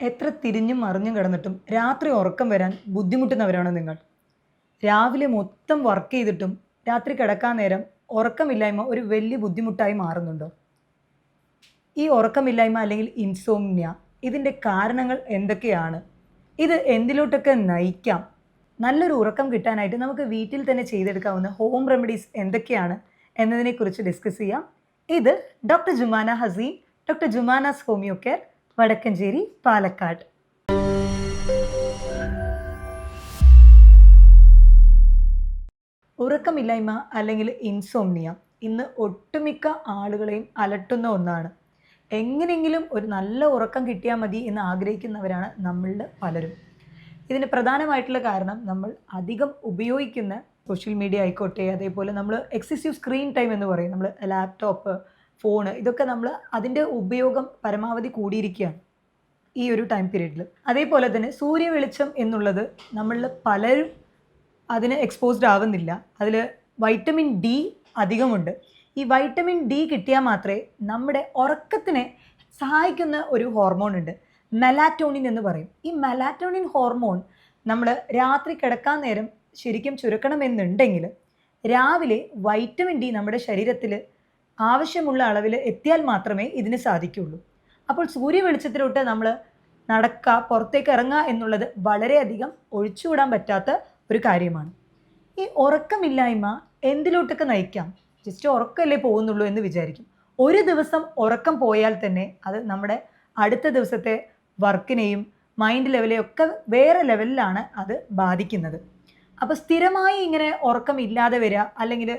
എത്ര തിരിഞ്ഞും മറിഞ്ഞും കിടന്നിട്ടും രാത്രി ഉറക്കം വരാൻ ബുദ്ധിമുട്ടുന്നവരാണ് നിങ്ങൾ? രാവിലെ മൊത്തം വർക്ക് ചെയ്തിട്ടും രാത്രി കിടക്കാൻ നേരം ഉറക്കമില്ലായ്മ ഒരു വലിയ ബുദ്ധിമുട്ടായി മാറുന്നുണ്ടോ? ഈ ഉറക്കമില്ലായ്മ അല്ലെങ്കിൽ ഇൻസോംനിയ ഇതിന്റെ കാരണങ്ങൾ എന്തൊക്കെയാണ്? ഇത് എന്തിലോട്ടൊക്കെ നയിക്കാം? നല്ലൊരു ഉറക്കം കിട്ടാനായിട്ട് നമുക്ക് വീട്ടിൽ തന്നെ ചെയ്തെടുക്കാവുന്ന ഹോം റെമഡീസ് എന്തൊക്കെയാണ് എന്നതിനെക്കുറിച്ച് ഡിസ്കസ് ചെയ്യാം. ഇത് doctor Jumana Haseen doctor Jumana's homeo care Vadakkanchery Palakkad. ഉറക്കമില്ലായ്മ അല്ലെങ്കിൽ ഇൻസോംനിയ ഇന്ന് ഒട്ടുമിക്ക ആളുകളെയും അലട്ടുന്ന ഒന്നാണ്. എങ്ങനെയെങ്കിലും ഒരു നല്ല ഉറക്കം കിട്ടിയാൽ മതി എന്ന് ആഗ്രഹിക്കുന്നവരാണ് നമ്മളുടെ പലരും. ഇതിന് പ്രധാനമായിട്ടുള്ള കാരണം നമ്മൾ അധികം ഉപയോഗിക്കുന്ന സോഷ്യൽ മീഡിയ ആയിക്കോട്ടെ അതേപോലെ നമ്മൾ എക്സസീവ് സ്ക്രീൻ ടൈം എന്ന് പറയും. നമ്മൾ ലാപ്ടോപ്പ് ഫോണ് ഇതൊക്കെ നമ്മൾ അതിന്റെ ഉപയോഗം പരമാവധി കൂടിയിരിക്കുകയാണ് ഈ ഒരു ടൈം പീരീഡിൽ അതേപോലെ തന്നെ സൂര്യ വെളിച്ചം എന്നുള്ളത് നമ്മളിൽ പലരും അതിന് എക്സ്പോസ്ഡ് ആവുന്നില്ല. അതിൽ വൈറ്റമിൻ ഡി അധികമുണ്ട്. ഈ വൈറ്റമിൻ ഡി കിട്ടിയാൽ മാത്രമേ നമ്മുടെ ഉറക്കത്തിനെ സഹായിക്കുന്ന ഒരു ഹോർമോൺ ഉണ്ട്. മെലാറ്റോണിൻ എന്ന് പറയും. ഈ മെലാറ്റോണിൻ ഹോർമോൺ നമ്മൾ രാത്രി കിടക്കാൻ നേരം ശരിക്കും ചുരുക്കണമെന്നുണ്ടെങ്കിൽ രാവിലെ വൈറ്റമിൻ ഡി നമ്മുടെ ശരീരത്തിൽ ആവശ്യമുള്ള അളവിൽ എത്തിയാൽ മാത്രമേ ഇതിന് സാധിക്കുകയുള്ളൂ. അപ്പോൾ സൂര്യ വെളിച്ചത്തിലോട്ട് നമ്മൾ നടക്കുക പുറത്തേക്ക് ഇറങ്ങുക എന്നുള്ളത് വളരെയധികം ഒഴിച്ചുവിടാൻ പറ്റാത്ത ഒരു കാര്യമാണ്. ഈ ഉറക്കമില്ലായ്മ എന്തിലോട്ടൊക്കെ നയിക്കാം? ജസ്റ്റ് ഉറക്കമല്ലേ പോകുന്നുള്ളൂ എന്ന് വിചാരിക്കും. ഒരു ദിവസം ഉറക്കം പോയാൽ തന്നെ അത് നമ്മുടെ അടുത്ത ദിവസത്തെ വർക്കിനെയും മൈൻഡ് ലെവലെയൊക്കെ വേറെ ലെവലിലാണ് അത് ബാധിക്കുന്നത്. അപ്പോൾ സ്ഥിരമായി ഇങ്ങനെ ഉറക്കം ഇല്ലാതെ വരിക അല്ലെങ്കിൽ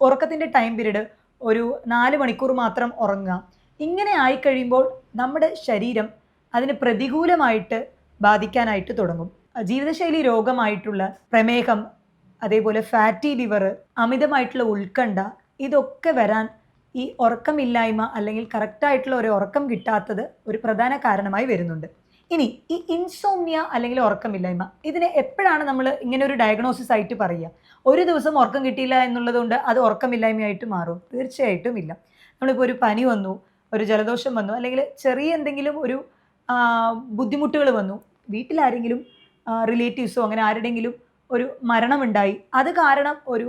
ഉറക്കത്തിന്റെ ടൈം പീരീഡ് ഒരു നാല് മണിക്കൂർ മാത്രം ഉറങ്ങുക. ഇങ്ങനെ ആയിക്കഴിയുമ്പോൾ നമ്മുടെ ശരീരം അതിന് പ്രതികൂലമായിട്ട് ബാധിക്കാനായിട്ട് തുടങ്ങും. ജീവിതശൈലി രോഗമായിട്ടുള്ള പ്രമേഹം അതേപോലെ ഫാറ്റി ലിവർ അമിതമായിട്ടുള്ള ഉത്കണ്ഠ ഇതൊക്കെ വരാൻ ഈ ഉറക്കമില്ലായ്മ അല്ലെങ്കിൽ കറക്റ്റായിട്ടുള്ള ഒരു ഉറക്കം കിട്ടാത്തത് ഒരു പ്രധാന കാരണമായി വരുന്നുണ്ട്. ഇനി ഈ ഇൻസോംനിയ അല്ലെങ്കിൽ ഉറക്കമില്ലായ്മ ഇതിനെ എപ്പോഴാണ് നമ്മൾ ഇങ്ങനെ ഒരു ഡയഗ്നോസിസ് ആയിട്ട് പറയുക? ഒരു ദിവസം ഉറക്കം കിട്ടിയില്ല എന്നുള്ളത് കൊണ്ട് അത് ഉറക്കമില്ലായ്മയായിട്ട് മാറും. തീർച്ചയായിട്ടും ഇല്ല. നമ്മളിപ്പോൾ ഒരു പനി വന്നു ഒരു ജലദോഷം വന്നു അല്ലെങ്കിൽ ചെറിയ എന്തെങ്കിലും ഒരു ബുദ്ധിമുട്ടുകൾ വന്നു വീട്ടിലാരെങ്കിലും റിലേറ്റീവ്സോ അങ്ങനെ ആരുടെങ്കിലും ഒരു മരണമുണ്ടായി അത് കാരണം ഒരു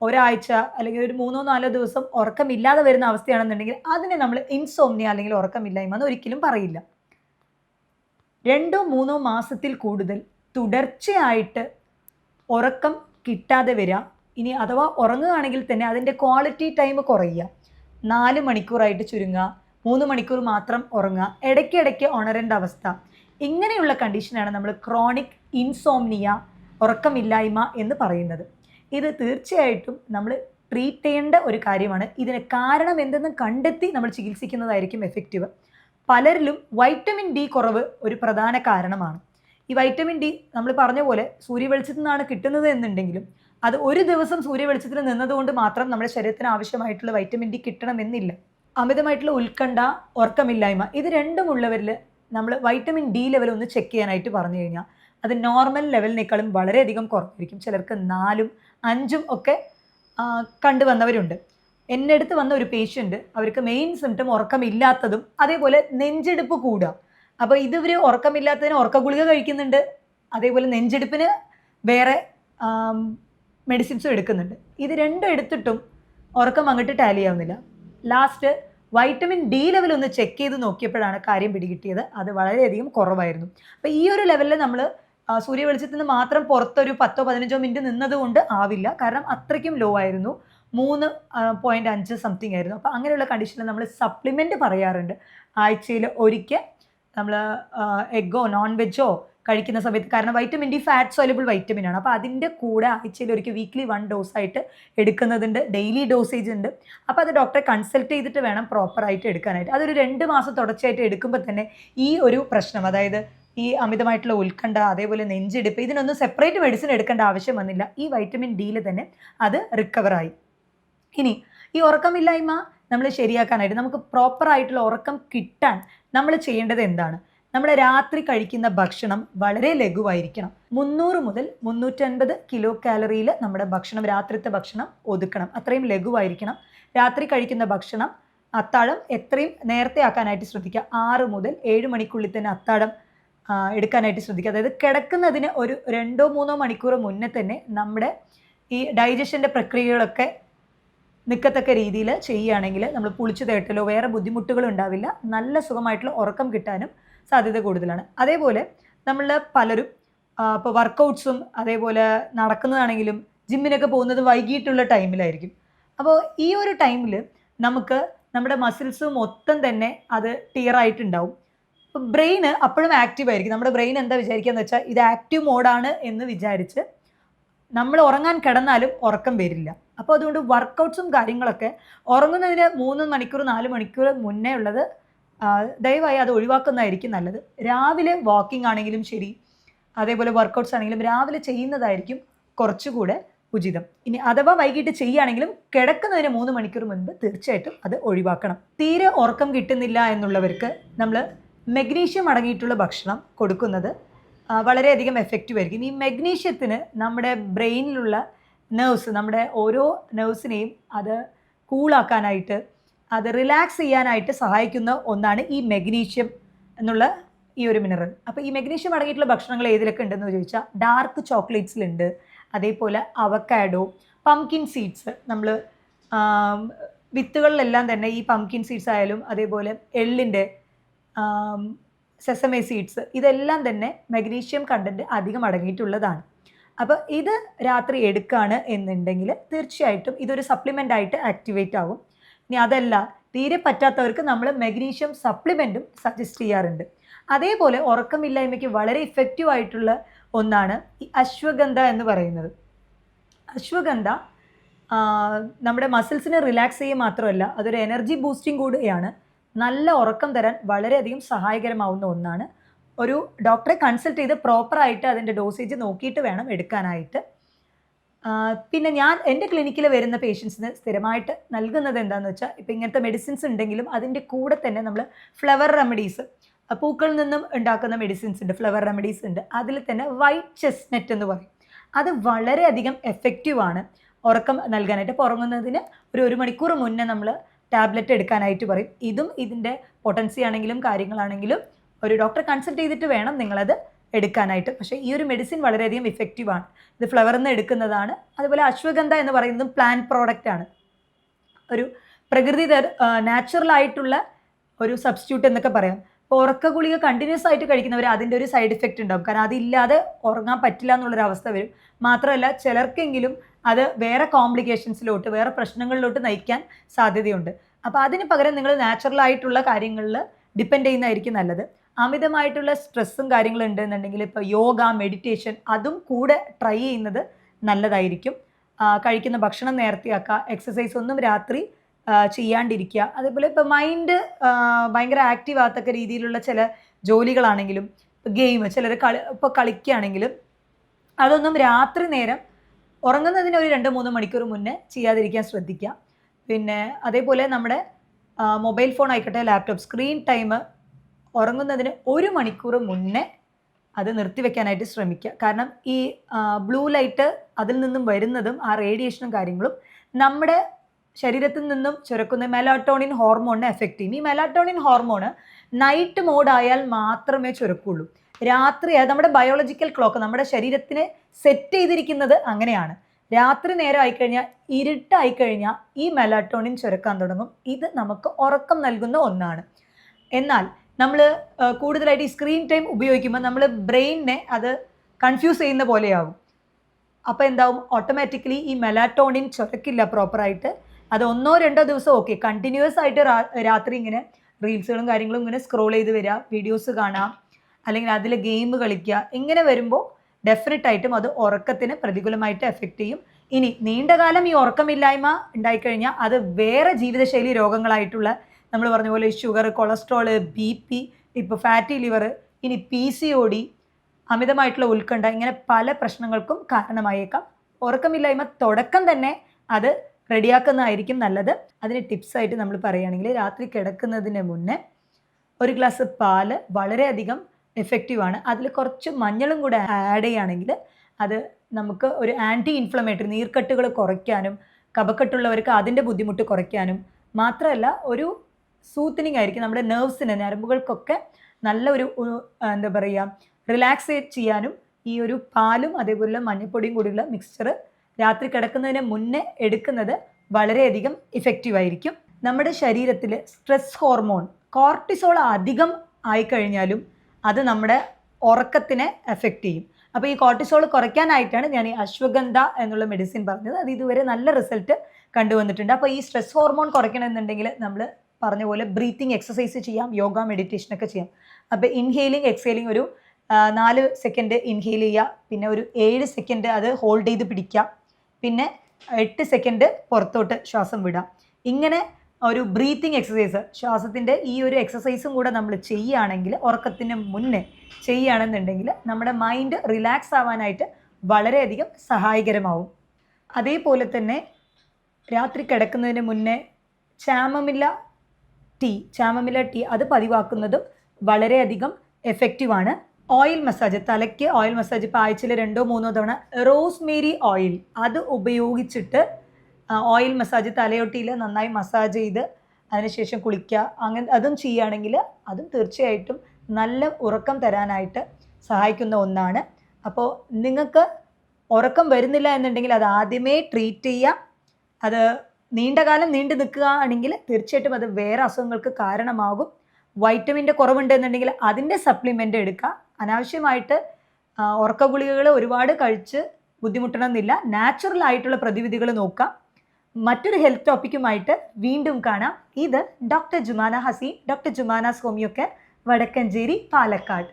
ഒരാഴ്ച അല്ലെങ്കിൽ ഒരു മൂന്നോ നാലോ ദിവസം ഉറക്കമില്ലാതെ വരുന്ന അവസ്ഥയാണെന്നുണ്ടെങ്കിൽ അതിനെ നമ്മൾ ഇൻസോംനിയ അല്ലെങ്കിൽ ഉറക്കമില്ലായ്മ എന്ന് ഒരിക്കലും പറയില്ല. രണ്ടോ മൂന്നോ മാസത്തിൽ കൂടുതൽ തുടർച്ചയായിട്ട് ഉറക്കം കിട്ടാതെ വരിക ഇനി അഥവാ ഉറങ്ങുകയാണെങ്കിൽ തന്നെ അതിന്റെ ക്വാളിറ്റി ടൈം കുറയുക. നാല് മണിക്കൂറായിട്ട് ചുരുങ്ങുക. മൂന്ന് മണിക്കൂർ മാത്രം ഉറങ്ങുക. ഇടയ്ക്കിടയ്ക്ക് ഉണരേണ്ട അവസ്ഥ. ഇങ്ങനെയുള്ള കണ്ടീഷനാണ് നമ്മൾ ക്രോണിക് ഇൻസോംനിയ ഉറക്കമില്ലായ്മ എന്ന് പറയുന്നത്. ഇത് തീർച്ചയായിട്ടും നമ്മൾ ട്രീറ്റ് ചെയ്യേണ്ട ഒരു കാര്യമാണ്. ഇതിന് കാരണം എന്തെന്ന് കണ്ടെത്തി നമ്മൾ ചികിത്സിക്കുന്നതായിരിക്കും എഫക്റ്റീവ് പലരിലും വൈറ്റമിൻ ഡി കുറവ് ഒരു പ്രധാന കാരണമാണ്. ഈ വൈറ്റമിൻ ഡി നമ്മൾ പറഞ്ഞ പോലെ സൂര്യവെളിച്ചത്തിൽ നിന്നാണ് കിട്ടുന്നത് എന്നുണ്ടെങ്കിലും അത് ഒരു ദിവസം സൂര്യവെളിച്ചത്തിൽ നിന്നതുകൊണ്ട് മാത്രം നമ്മുടെ ശരീരത്തിന് ആവശ്യമായിട്ടുള്ള വൈറ്റമിൻ ഡി കിട്ടണമെന്നില്ല. അമിതമായിട്ടുള്ള ഉത്കണ്ഠ ഉറക്കമില്ലായ്മ ഇത് രണ്ടുമുള്ളവരിൽ നമ്മൾ വൈറ്റമിൻ ഡി ലെവൽ ഒന്ന് ചെക്ക് ചെയ്യാനായിട്ട് പറഞ്ഞു കഴിഞ്ഞാൽ അത് നോർമൽ ലെവലിനേക്കാളും വളരെയധികം കുറവായിരിക്കും. ചിലർക്ക് നാലും അഞ്ചും ഒക്കെ കണ്ടുവന്നവരുണ്ട്. എന്റെ അടുത്ത് വന്ന ഒരു പേഷ്യന്റ് അവർക്ക് മെയിൻ സിംറ്റം ഉറക്കമില്ലാത്തതും അതേപോലെ നെഞ്ചെടുപ്പ് കൂടുക. അപ്പോൾ ഇതിവർ ഉറക്കമില്ലാത്തതിന് ഉറക്ക ഗുളിക കഴിക്കുന്നുണ്ട്. അതേപോലെ നെഞ്ചെടുപ്പിന് വേറെ മെഡിസിൻസും എടുക്കുന്നുണ്ട്. ഇത് രണ്ടും എടുത്തിട്ടും ഉറക്കം അങ്ങോട്ട് ടാലി ആവുന്നില്ല. ലാസ്റ്റ് വൈറ്റമിൻ ഡി ലെവൽ ഒന്ന് ചെക്ക് ചെയ്ത് നോക്കിയപ്പോഴാണ് കാര്യം പിടികിട്ടിയത്. അത് വളരെയധികം കുറവായിരുന്നു. അപ്പോൾ ഈ ഒരു ലെവലിൽ നമ്മൾ സൂര്യ വെളിച്ചത്തിൽ നിന്ന് മാത്രം പുറത്തൊരു പത്തോ പതിനഞ്ചോ മിനിറ്റ് നിന്നതുകൊണ്ട് ആവില്ല. കാരണം അത്രയ്ക്കും ലോ ആയിരുന്നു. മൂന്ന് പോയിന്റ് അഞ്ച് സംതിങ് ആയിരുന്നു. അപ്പോൾ അങ്ങനെയുള്ള കണ്ടീഷനിൽ നമ്മൾ സപ്ലിമെന്റ് പറയാറുണ്ട്. ആഴ്ചയിൽ ഒരിക്കൽ നമ്മൾ എഗ്ഗോ നോൺ വെജോ കഴിക്കുന്ന സമയത്ത് കാരണം vitamin D fat soluble vitamin ആണ്. അപ്പോൾ അതിന്റെ കൂടെ ആഴ്ചയിൽ ഒരിക്കൽ വീക്ക്ലി വൺ ഡോസ് ആയിട്ട് എടുക്കുന്നതുണ്ട്. ഡെയിലി ഡോസേജ് ഉണ്ട്. അപ്പോൾ അത് ഡോക്ടറെ കൺസൾട്ട് ചെയ്തിട്ട് വേണം പ്രോപ്പറായിട്ട് എടുക്കാനായിട്ട്. അതൊരു രണ്ട് മാസം തുടർച്ചയായിട്ട് എടുക്കുമ്പോൾ തന്നെ ഈ ഒരു പ്രശ്നം അതായത് ഈ അമിതമായിട്ടുള്ള ഉത്കണ്ഠ അതേപോലെ നെഞ്ചെടുപ്പ് ഇതിനൊന്നും സെപ്പറേറ്റ് മെഡിസിൻ എടുക്കേണ്ട ആവശ്യം വന്നില്ല. ഈ വൈറ്റമിൻ ഡിയിൽ തന്നെ അത് റിക്കവറായി ഇനി ഈ ഉറക്കമില്ലായ്മ നമ്മൾ ശരിയാക്കാനായിട്ട് നമുക്ക് പ്രോപ്പറായിട്ടുള്ള ഉറക്കം കിട്ടാൻ നമ്മൾ ചെയ്യേണ്ടത് എന്താണ്? നമ്മൾ രാത്രി കഴിക്കുന്ന ഭക്ഷണം വളരെ ലഘുവായിരിക്കണം. മുന്നൂറ് മുതൽ മുന്നൂറ്റൻപത് കിലോ കാലറിയിൽ നമ്മുടെ ഭക്ഷണം രാത്രിത്തെ ഭക്ഷണം ഒതുക്കണം. അത്രയും ലഘുവായിരിക്കണം. രാത്രി കഴിക്കുന്ന ഭക്ഷണം അത്താഴം എത്രയും നേരത്തെ ആക്കാനായിട്ട് ശ്രദ്ധിക്കുക. ആറ് മുതൽ ഏഴ് മണിക്കുള്ളിൽ തന്നെ അത്താഴം എടുക്കാനായിട്ട് ശ്രദ്ധിക്കുക. അതായത് കിടക്കുന്നതിന് ഒരു രണ്ടോ മൂന്നോ മണിക്കൂർ മുന്നേ തന്നെ നമ്മുടെ ഈ ഡൈജഷന്റെ പ്രക്രിയകളൊക്കെ നിൽക്കത്തക്ക രീതിയിൽ ചെയ്യുകയാണെങ്കിൽ നമ്മൾ പുളിച്ചു തേട്ടലോ വേറെ ബുദ്ധിമുട്ടുകളോ ഉണ്ടാവില്ല. നല്ല സുഖമായിട്ടുള്ള ഉറക്കം കിട്ടാനും സാധ്യത കൂടുതലാണ്. അതേപോലെ നമ്മൾ പലരും ഇപ്പോൾ വർക്കൗട്ട്സും അതേപോലെ നടക്കുന്നതാണെങ്കിലും ജിമ്മിനൊക്കെ പോകുന്നത് വൈകിട്ടുള്ള ടൈമിലായിരിക്കും. അപ്പോൾ ഈ ഒരു ടൈമിൽ നമുക്ക് നമ്മുടെ മസിൽസ് മൊത്തം തന്നെ അത് ടിയർ ആയിട്ടുണ്ടാവും. അപ്പോൾ ബ്രെയിൻ അപ്പോഴും ആക്റ്റീവ് ആയിരിക്കും. നമ്മുടെ ബ്രെയിൻ എന്താ വിചാരിക്കുക എന്ന് വെച്ചാൽ ഇത് ആക്റ്റീവ് മോഡാണ് എന്ന് വിചാരിച്ച് നമ്മൾ ഉറങ്ങാൻ കിടന്നാലും ഉറക്കം വരില്ല. അപ്പോൾ അതുകൊണ്ട് വർക്കൗട്ട്സും കാര്യങ്ങളൊക്കെ ഉറങ്ങുന്നതിന് മൂന്ന് മണിക്കൂർ നാല് മണിക്കൂർ മുന്നേ ഉള്ളത് ദയവായി അത് ഒഴിവാക്കുന്നതായിരിക്കും നല്ലത്. രാവിലെ വാക്കിംഗ് ആണെങ്കിലും ശരി അതേപോലെ വർക്കൗട്ട്സ് ആണെങ്കിലും രാവിലെ ചെയ്യുന്നതായിരിക്കും കുറച്ചുകൂടെ ഉചിതം. ഇനി അഥവാ വൈകിട്ട് ചെയ്യുകയാണെങ്കിലും കിടക്കുന്നതിന് മൂന്ന് മണിക്കൂർ മുൻപ് തീർച്ചയായിട്ടും അത് ഒഴിവാക്കണം. തീരെ ഉറക്കം കിട്ടുന്നില്ല എന്നുള്ളവർക്ക് നമ്മൾ മെഗ്നീഷ്യം അടങ്ങിയിട്ടുള്ള ഭക്ഷണം കൊടുക്കുന്നത് വളരെയധികം എഫക്റ്റീവ് ആയിരിക്കും. ഈ മെഗ്നീഷ്യത്തിന് നമ്മുടെ ബ്രെയിനിലുള്ള നെർവ്സ് നമ്മുടെ ഓരോ നെർവ്സിനെയും അത് കൂളാക്കാനായിട്ട് അത് റിലാക്സ് ചെയ്യാനായിട്ട് സഹായിക്കുന്ന ഒന്നാണ് ഈ മെഗ്നീഷ്യം എന്നുള്ള ഈ ഒരു മിനറൽ അപ്പോൾ ഈ മെഗ്നീഷ്യം അടങ്ങിയിട്ടുള്ള ഭക്ഷണങ്ങൾ ഏതിലൊക്കെ ഉണ്ടെന്ന് ചോദിച്ചാൽ ഡാർക്ക് ചോക്ലേറ്റ്സിലുണ്ട് അതേപോലെ അവക്കാഡോ പംകിൻ സീഡ്സ് നമ്മൾ വിത്തുകളിലെല്ലാം തന്നെ ഈ പംകിൻ സീഡ്സ് ആയാലും അതേപോലെ എള്ളിന്റെ സെസമേ സീഡ്സ് ഇതെല്ലാം തന്നെ മഗ്നീഷ്യം കണ്ടന്റ് അധികം അടങ്ങിയിട്ടുള്ളതാണ്. അപ്പോൾ ഇത് രാത്രി എടുക്കുകയാണ് എന്നുണ്ടെങ്കിൽ തീർച്ചയായിട്ടും ഇതൊരു സപ്ലിമെന്റ് ആയിട്ട് ആക്ടിവേറ്റ് ആകും ഇനി അതല്ല തീരെ പറ്റാത്തവർക്ക് നമ്മൾ മഗ്നീഷ്യം സപ്ലിമെന്റും സജസ്റ്റ് ചെയ്യാറുണ്ട്. അതേപോലെ ഉറക്കമില്ലായ്മയ്ക്ക് വളരെ ഇഫക്റ്റീവ് ആയിട്ടുള്ള ഒന്നാണ് ഈ അശ്വഗന്ധ എന്ന് പറയുന്നത്. അശ്വഗന്ധ നമ്മുടെ മസിൽസിനെ റിലാക്സ് ചെയ്യുക മാത്രമല്ല അതൊരു എനർജി ബൂസ്റ്റിംഗ് കൂടിയാണ്. നല്ല ഉറക്കം തരാൻ വളരെയധികം സഹായകരമാവുന്ന ഒന്നാണ്. ഒരു ഡോക്ടറെ കൺസൾട്ട് ചെയ്ത് പ്രോപ്പറായിട്ട് അതിന്റെ ഡോസേജ് നോക്കിയിട്ട് വേണം എടുക്കാനായിട്ട്. പിന്നെ ഞാൻ എന്റെ ക്ലിനിക്കിൽ വരുന്ന പേഷ്യൻസിന് സ്ഥിരമായിട്ട് നൽകുന്നത് എന്താണെന്ന് വെച്ചാൽ ഇപ്പം ഇങ്ങനത്തെ മെഡിസിൻസ് ഉണ്ടെങ്കിലും അതിന്റെ കൂടെ തന്നെ നമ്മൾ ഫ്ലവർ റെമഡീസ് പൂക്കളിൽ നിന്നും ഉണ്ടാക്കുന്ന മെഡിസിൻസ് ഉണ്ട് ഫ്ലവർ റെമഡീസ് ഉണ്ട്. അതിൽ തന്നെ വൈറ്റ് ചെസ്നെറ്റ് എന്ന് പറയും. അത് വളരെയധികം എഫക്റ്റീവാണ് ഉറക്കം നൽകാനായിട്ട്. അപ്പോൾ ഉറങ്ങുന്നതിന് ഒരു ഒരു മണിക്കൂർ മുന്നേ നമ്മൾ ടാബ്ലറ്റ് എടുക്കാനായിട്ട് പറയും. ഇതും ഇതിന്റെ പൊട്ടൻസി ആണെങ്കിലും കാര്യങ്ങളാണെങ്കിലും ഒരു ഡോക്ടറെ കൺസൾട്ട് ചെയ്തിട്ട് വേണം നിങ്ങളത് എടുക്കാനായിട്ട്. പക്ഷേ ഈ ഒരു മെഡിസിൻ വളരെയധികം ഇഫക്റ്റീവാണ് ഇത് ഫ്ലവറിൽ നിന്ന് എടുക്കുന്നതാണ്. അതുപോലെ അശ്വഗന്ധ എന്ന് പറയുന്നതും പ്ലാൻ പ്രോഡക്റ്റ് ആണ്. ഒരു പ്രകൃതി നാച്ചുറൽ ആയിട്ടുള്ള ഒരു സബ്സ്റ്റിറ്റ്യൂട്ട് എന്നൊക്കെ പറയാം. ഇപ്പോൾ ഉറക്ക ഗുളിക കണ്ടിന്യൂസ് ആയിട്ട് കഴിക്കുന്നവർ അതിന്റെ ഒരു സൈഡ് ഇഫക്റ്റ് ഉണ്ടാവും. കാരണം അതില്ലാതെ ഉറങ്ങാൻ പറ്റില്ല എന്നുള്ളൊരു അവസ്ഥ വരും. മാത്രമല്ല ചിലർക്കെങ്കിലും അത് വേറെ കോംപ്ലിക്കേഷൻസിലോട്ട് വേറെ പ്രശ്നങ്ങളിലോട്ട് നയിക്കാൻ സാധ്യതയുണ്ട്. അപ്പോൾ അതിന് പകരം നിങ്ങൾ നാച്ചുറൽ ആയിട്ടുള്ള കാര്യങ്ങളിൽ ഡിപ്പെൻഡ് ചെയ്യുന്നതായിരിക്കും നല്ലത്. അമിതമായിട്ടുള്ള സ്ട്രെസ്സും കാര്യങ്ങളും ഉണ്ടെന്നുണ്ടെങ്കിൽ ഇപ്പോൾ യോഗ മെഡിറ്റേഷൻ അതും കൂടെ ട്രൈ ചെയ്യുന്നത് നല്ലതായിരിക്കും. കഴിക്കുന്ന ഭക്ഷണം നേർത്തിയാക്കുക എക്സസൈസ് ഒന്നും രാത്രി ചെയ്യാണ്ടിരിക്കുക. അതേപോലെ ഇപ്പോൾ മൈൻഡ് ഭയങ്കര ആക്റ്റീവ് ആകത്തക്ക രീതിയിലുള്ള ചില ജോലികളാണെങ്കിലും ഗെയിം ചിലർ കളി ഇപ്പോൾ കളിക്കുകയാണെങ്കിലും അതൊന്നും രാത്രി നേരം ഉറങ്ങുന്നതിന് ഒരു രണ്ട് മൂന്ന് മണിക്കൂർ മുന്നേ ചെയ്യാതിരിക്കാൻ ശ്രദ്ധിക്കുക. പിന്നെ അതേപോലെ നമ്മുടെ മൊബൈൽ ഫോൺ ആയിക്കോട്ടെ ലാപ്ടോപ്പ് സ്ക്രീൻ ടൈം ഉറങ്ങുന്നതിന് ഒരു മണിക്കൂർ മുന്നേ അത് നിർത്തിവെക്കാനായിട്ട് ശ്രമിക്കുക. കാരണം ഈ ബ്ലൂ ലൈറ്റ് അതിൽ നിന്നും വരുന്നതും ആ റേഡിയേഷനും കാര്യങ്ങളും നമ്മുടെ ശരീരത്തിൽ നിന്നും ചുരക്കുന്ന മെലാട്ടോണിൻ ഹോർമോണിനെ എഫക്റ്റ് ചെയ്യും. ഈ മെലാട്ടോണിൻ ഹോർമോണ് നൈറ്റ് മോഡായാൽ മാത്രമേ ചുരക്കുള്ളൂ. രാത്രി നമ്മുടെ ബയോളജിക്കൽ ക്ലോക്ക് നമ്മുടെ ശരീരത്തിന് സെറ്റ് ചെയ്തിരിക്കുന്നത് അങ്ങനെയാണ്. രാത്രി നേരം ആയിക്കഴിഞ്ഞാൽ ഇരുട്ടായിക്കഴിഞ്ഞാൽ ഈ മെലാട്ടോണിൻ ചുരക്കാൻ തുടങ്ങും. ഇത് നമുക്ക് ഉറക്കം നൽകുന്ന ഒന്നാണ്. എന്നാൽ നമ്മൾ കൂടുതലായിട്ട് ഈ സ്ക്രീൻ ടൈം ഉപയോഗിക്കുമ്പോൾ നമ്മൾ ബ്രെയിനിനെ അത് കൺഫ്യൂസ് ചെയ്യുന്ന പോലെയാകും അപ്പോൾ എന്താവും? ഓട്ടോമാറ്റിക്കലി ഈ മെലാറ്റോണിൻ ചുരക്കില്ല പ്രോപ്പറായിട്ട് അത് ഒന്നോ രണ്ടോ ദിവസം ഓക്കെ കണ്ടിന്യൂസ് ആയിട്ട് രാത്രി ഇങ്ങനെ റീൽസുകളും കാര്യങ്ങളും ഇങ്ങനെ സ്ക്രോൾ ചെയ്ത് വരിക വീഡിയോസ് കാണാം അല്ലെങ്കിൽ അതിൽ ഗെയിം കളിക്കുക ഇങ്ങനെ വരുമ്പോൾ ഡെഫിനറ്റ് ആയിട്ടും അത് ഉറക്കത്തിന് പ്രതികൂലമായിട്ട് എഫക്റ്റ് ചെയ്യും. ഇനി നീണ്ടകാലം ഈ ഉറക്കമില്ലായ്മ ഉണ്ടായിക്കഴിഞ്ഞാൽ അത് വേറെ ജീവിതശൈലി രോഗങ്ങളായിട്ടുള്ള നമ്മൾ പറഞ്ഞ പോലെ ഷുഗർ കൊളസ്ട്രോൾ ബി പി ഇപ്പോൾ ഫാറ്റി ലിവർ ഇനി പി സി ഒ ഡി അമിതമായിട്ടുള്ള ഉത്കണ്ഠ ഇങ്ങനെ പല പ്രശ്നങ്ങൾക്കും കാരണമായേക്കാം. ഉറക്കമില്ലായ്മ തുടക്കം തന്നെ അത് റെഡിയാക്കുന്നതായിരിക്കും നല്ലത്. അതിന് ടിപ്സായിട്ട് നമ്മൾ പറയുകയാണെങ്കിൽ രാത്രി കിടക്കുന്നതിന് മുന്നേ ഒരു ഗ്ലാസ് പാൽ വളരെയധികം എഫക്റ്റീവാണ് അതിൽ കുറച്ച് മഞ്ഞളും കൂടെ ആഡ് ചെയ്യുകയാണെങ്കിൽ അത് നമുക്ക് ഒരു ആന്റി ഇൻഫ്ലമേറ്ററി നീർക്കെട്ടുകൾ കുറയ്ക്കാനും കഫക്കെട്ടുള്ളവർക്ക് അതിന്റെ ബുദ്ധിമുട്ട് കുറയ്ക്കാനും മാത്രമല്ല ഒരു സൂത്തനിങ് ആയിരിക്കും നമ്മുടെ നെർവ്സിന് ഞരമ്പുകൾക്കൊക്കെ നല്ല ഒരു എന്താ പറയുക റിലാക്സേറ്റ് ചെയ്യാനും ഈ ഒരു പാലും അതേപോലെ മഞ്ഞപ്പൊടിയും കൂടിയുള്ള മിക്സ്ചർ രാത്രി കിടക്കുന്നതിന് മുന്നേ എടുക്കുന്നത് വളരെയധികം ഇഫക്റ്റീവ് ആയിരിക്കും. നമ്മുടെ ശരീരത്തിൽ സ്ട്രെസ് ഹോർമോൺ കോർട്ടിസോൾ അധികം ആയിക്കഴിഞ്ഞാലും അത് നമ്മുടെ ഉറക്കത്തിനെ എഫക്റ്റ് ചെയ്യും. അപ്പോൾ ഈ കോർട്ടിസോൾ കുറയ്ക്കാനായിട്ടാണ് ഞാൻ ഈ അശ്വഗന്ധ എന്നുള്ള മെഡിസിൻ പറഞ്ഞത്. അത് ഇതുവരെ നല്ല റിസൾട്ട് കണ്ടുവന്നിട്ടുണ്ട്. അപ്പോൾ ഈ സ്ട്രെസ് ഹോർമോൺ കുറയ്ക്കണമെന്നുണ്ടെങ്കിൽ നമ്മൾ പറഞ്ഞ പോലെ ബ്രീത്തിങ് എക്സസൈസ് ചെയ്യാം യോഗ മെഡിറ്റേഷൻ ഒക്കെ ചെയ്യാം. അപ്പോൾ ഇൻഹെയിലിംഗ് എക്സെയിലിംഗ് ഒരു നാല് സെക്കൻഡ് ഇൻഹെയിൽ ചെയ്യുക പിന്നെ ഒരു ഏഴ് സെക്കൻഡ് അത് ഹോൾഡ് ചെയ്ത് പിടിക്കുക പിന്നെ എട്ട് സെക്കൻഡ് പുറത്തോട്ട് ശ്വാസം വിടാം ഇങ്ങനെ ഒരു ബ്രീത്തിങ് എക്സസൈസ് ശ്വാസത്തിന്റെ ഈ ഒരു എക്സസൈസും കൂടെ നമ്മൾ ചെയ്യുകയാണെങ്കിൽ ഉറക്കത്തിന് മുന്നേ ചെയ്യുകയാണെന്നുണ്ടെങ്കിൽ നമ്മുടെ മൈൻഡ് റിലാക്സ് ആവാനായിട്ട് വളരെയധികം സഹായകരമാവും. അതേപോലെ തന്നെ രാത്രി കിടക്കുന്നതിന് മുന്നേ ചാമമില്ല ടീ ചാമമില ടീ അത് പതിവാക്കുന്നതും വളരെയധികം എഫക്റ്റീവാണ് ഓയിൽ മസാജ് തലയ്ക്ക് ഓയിൽ മസാജ് ഇപ്പോൾ ആഴ്ചയിൽ രണ്ടോ മൂന്നോ തവണ റോസ്മേരി ഓയിൽ അത് ഉപയോഗിച്ചിട്ട് ഓയിൽ മസാജ് തലയൊട്ടിയിൽ നന്നായി മസാജ് ചെയ്ത് അതിനുശേഷം കുളിക്കുക അങ്ങനെ അതും ചെയ്യുകയാണെങ്കിൽ അതും തീർച്ചയായിട്ടും നല്ല ഉറക്കം തരാനായിട്ട് സഹായിക്കുന്ന ഒന്നാണ്. അപ്പോൾ നിങ്ങൾക്ക് ഉറക്കം വരുന്നില്ല എന്നുണ്ടെങ്കിൽ അത് ആദ്യമേ ട്രീറ്റ് ചെയ്യുക. അത് നീണ്ടകാലം നീണ്ടു നിൽക്കുകയാണെങ്കിൽ തീർച്ചയായിട്ടും അത് വേറെ അസുഖങ്ങൾക്ക് കാരണമാകും. വൈറ്റമിന്റെ കുറവുണ്ട് എന്നുണ്ടെങ്കിൽ അതിന്റെ സപ്ലിമെന്റ് എടുക്കുക. അനാവശ്യമായിട്ട് ഉറക്ക ഗുളികകൾ ഒരുപാട് കഴിച്ച് ബുദ്ധിമുട്ടണമെന്നില്ല. നാച്ചുറൽ ആയിട്ടുള്ള പ്രതിവിധികൾ നോക്കാം മറ്റൊരു ഹെൽത്ത് ടോപ്പിക്കുമായിട്ട് വീണ്ടും കാണാം. ഇത് ഡോക്ടർ ജുമാന ഹസീൻ ഡോക്ടർ ജുമാനാസ് സ്വാമിയൊക്കെ വടക്കഞ്ചേരി പാലക്കാട്.